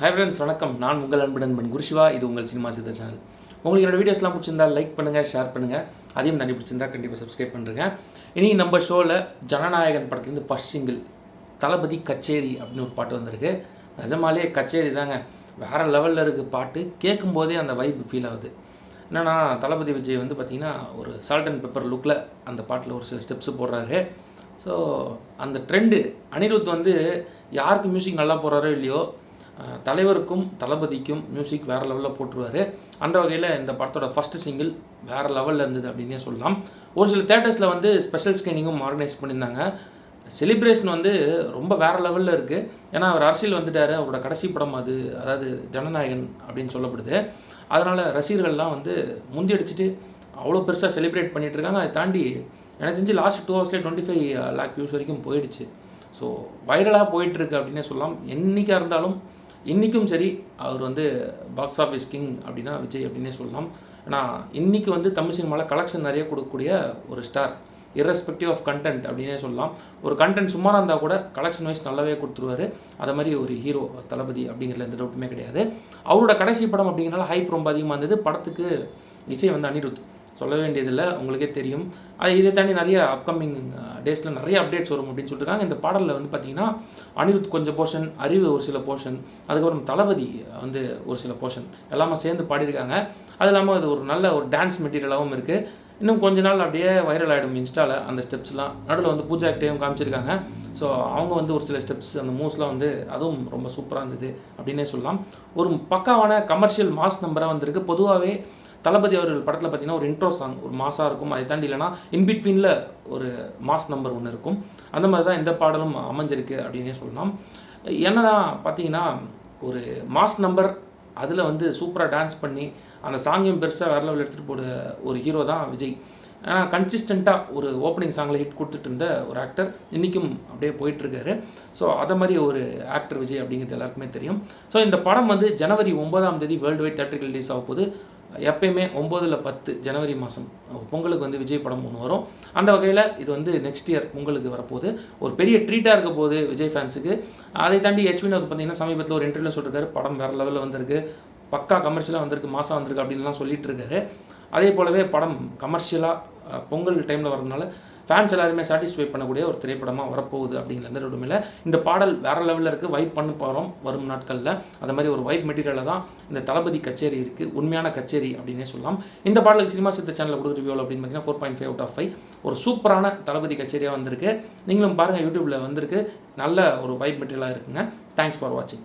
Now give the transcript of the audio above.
Hi friends வணக்கம். நான் உங்கள் அன்பு நண்பன் குருஷிவா. இது உங்கள் சினிமா சித்த சேனல் உங்களுக்கு என்னோடய வீடியோஸ்லாம் பிடிச்சிருந்தா லைக் பண்ணுங்கள் ஷேர் பண்ணுங்கள் அதையும் நன்றி பிடிச்சிருந்தா கண்டிப்பாக சப்ஸ்கிரைப் பண்ணுறேங்க இனி நம்ம ஷோவில் ஜனநாயகன் படத்துலேருந்து ஃபஸ்ட் சிங்கிள் தளபதி கச்சேரி அப்படின்னு ஒரு பாட்டு வந்திருக்கு. நிஜமாலே கச்சேரி தாங்க. வேறு லெவலில் இருக்குது பாட்டு. கேட்கும்போதே அந்த வைப் ஃபீல் ஆகுது. என்னென்னா தளபதி விஜய் வந்து பார்த்திங்கன்னா ஒரு சால்ட் அண்ட் பெப்பர் லுக்கில் அந்த பாட்டில் ஒரு சில ஸ்டெப்ஸ் போடுறாரு. ஸோ அந்த ட்ரெண்டு அனிருத் வந்து யாருக்கு மியூசிக் நல்லா போடுறாரோ இல்லையோ தலைவருக்கும் தளபதிக்கும் மியூசிக் வேறு லெவலில் போட்டுருவார். அந்த வகையில் இந்த படத்தோட ஃபஸ்ட்டு சிங்கிள் வேறு லெவலில் இருந்தது அப்படின்னே சொல்லலாம். ஒரு சில தேட்டர்ஸில் வந்து ஸ்பெஷல் ஸ்கிரீனிங்கும் ஆர்கனைஸ் பண்ணியிருந்தாங்க. செலிப்ரேஷன் வந்து ரொம்ப வேறு லெவலில் இருக்குது ஏன்னா அவர் அரசியல் வந்துட்டார். அவரோட கடைசி படம் அது. அதாவது ஜனநாயகன் அப்படின்னு சொல்லப்படுது. அதனால் ரசிகர்கள்லாம் வந்து முந்தியடிச்சிட்டு அவ்வளோ பெருசாக செலிப்ரேட் பண்ணிகிட்டு இருக்காங்க. அதை தாண்டி எனக்கு தெரிஞ்சு லாஸ்ட் டூ ஹவர்ஸ்லேயே டுவெண்ட்டி ஃபைவ் லேக் வியூஸ் வரைக்கும் போயிடுச்சு. ஸோ வைரலாக போயிட்டுருக்கு அப்படின்னே சொல்லலாம். என்றைக்காக இருந்தாலும் இன்றைக்கும் சரி அவர் வந்து பாக்ஸ் ஆஃபீஸ் கிங் அப்படின்னா விஜய் அப்படின்னே சொல்லலாம். ஏன்னா இன்றைக்கி வந்து தமிழ் சினிமாவில் கலெக்ஷன் நிறைய கொடுக்கக்கூடிய ஒரு ஸ்டார் irrespective ஆஃப் கண்டென்ட் அப்படின்னே சொல்லலாம். ஒரு கண்டென்ட் சுமாராக இருந்தால் கூட கலெக்ஷன் வைஸ் நல்லாவே கொடுத்துருவாரு. அதை மாதிரி ஒரு ஹீரோ தளபதி அப்படிங்கிறதுல எந்த டவுட்டுமே கிடையாது. அவரோட கடைசி படம் அப்படிங்கிறனால ஹைப் ரொம்ப அதிகமாக இருந்தது. படத்துக்கு இசை வந்து அனிருத். சொல்ல வேண்டியதில்லை உங்களுக்கே தெரியும். அது இதை தாண்டி நிறைய அப்கமிங் டேஸில் நிறைய அப்டேட்ஸ் வரும் அப்படின்னு சொல்லியிருக்காங்க இந்த பாடலில் வந்து பார்த்தீங்கன்னா அனிருத் கொஞ்சம் போர்ஷன் அறிவு ஒரு சில போர்ஷன் அதுக்கப்புறம் தளபதி வந்து ஒரு சில போர்ஷன் எல்லாமே சேர்ந்து பாடியிருக்காங்க. அது இல்லாமல் அது ஒரு நல்ல ஒரு டான்ஸ் மெட்டீரியலாகவும் இருக்குது இன்னும் கொஞ்ச நாள் அப்படியே வைரல் ஆகிடும் இன்ஸ்டாவில் அந்த ஸ்டெப்ஸ்லாம் நடுவில் வந்து பூஜா ஆக்டேவும் காமிச்சிருக்காங்க. ஸோ அவங்க வந்து ஒரு சில ஸ்டெப்ஸ் அந்த மூவ்ஸ்லாம் வந்து அதுவும் ரொம்ப சூப்பராக இருந்தது அப்படின்னே சொல்லலாம். ஒரு பக்காவான கமர்ஷியல் மாஸ் நம்பராக வந்திருக்கு. பொதுவாகவே தளபதி அவர்கள் படத்தில் பார்த்தீங்கன்னா ஒரு இன்ட்ரோ சாங் ஒரு மாசாக இருக்கும். அதை தாண்டி இல்லைனா இன்பிட்வீனில் ஒரு மாஸ் நம்பர் ஒன்று இருக்கும். அந்த மாதிரி தான் இந்த பாடலும் அமைஞ்சிருக்கு அப்படின்னே சொல்லலாம். என்னதான் பார்த்தீங்கன்னா ஒரு மாஸ் நம்பர் அதில் வந்து சூப்பராக டான்ஸ் பண்ணி அந்த சாங்கையும் பெருசாக வேற லெவல் எடுத்துகிட்டு போட ஒரு ஹீரோ தான் விஜய். ஆனால் கன்சிஸ்டண்ட்டாக ஒரு ஓப்பனிங் சாங்கில் ஹிட் கொடுத்துட்டு இருந்த ஒரு ஆக்டர் இன்றைக்கும் அப்படியே போயிட்டுருக்காரு ஸோ அதை மாதிரி ஒரு ஆக்டர் விஜய் அப்படிங்கிறது எல்லாருக்குமே தெரியும். ஸோ இந்த படம் வந்து ஜனவரி ஒன்பதாம் தேதி வேர்ல்டு வைட் தேட்டருக்கு ரிலீஸ் ஆக போகுது. எப்பயுமே ஒம்போதில் பத்து ஜனவரி மாதம் பொங்கலுக்கு வந்து விஜய் படம் ஒன்று வரும். அந்த வகையில் இது வந்து நெக்ஸ்ட் இயர் பொங்கலுக்கு வரப்போகுது. ஒரு பெரிய ட்ரீட்டாக இருக்க போகுது விஜய் ஃபேன்ஸுக்கு அதை தாண்டி ஹெச் வினோத் பார்த்தீங்கன்னா சமீபத்தில் ஒரு இன்டர்வியூ சொல்லியிருக்காரு படம் வேறு லெவலில் வந்திருக்கு. பக்கா கமர்ஷியலாக வந்திருக்கு மாதம் வந்திருக்கு அப்படின்லாம் சொல்லிட்டு இருக்காரு. அதே போலவே படம் கமர்ஷியலாக பொங்கல் டைமில் வரதுனால ஃபேன்ஸ் எல்லாருமே சாட்டிஸ்ஃபை பண்ணக்கூடிய ஒரு திரைப்படமாக வரப்போகுது அப்படிங்கிற எந்த டவுட்டும் இந்த பாடல் வேறு லெவலில் இருக்குது வைப் பண்ண போகிறோம் வரும் நாட்களில். அந்த மாதிரி ஒரு வைப் மெட்டீரியலில் தான் இந்த தளபதி கச்சேரி இருக்குது உண்மையான கச்சேரி அப்படின்னே சொல்லலாம். இந்த பாடலுக்கு சினிமா சித்த சேனலில் கொடுக்குற ரிவ்யூ அப்படின்னு பார்த்தீங்கன்னா four point five out of five ஒரு சூப்பரான தளபதி கச்சேரியாக வந்திருக்கு. நீங்களும் பாருங்கள் யூடியூப்பில் வந்திருக்கு. நல்ல ஒரு வைப் மெட்டீரியலாக இருக்குங்க. தேங்க்ஸ் ஃபார் வாட்சிங்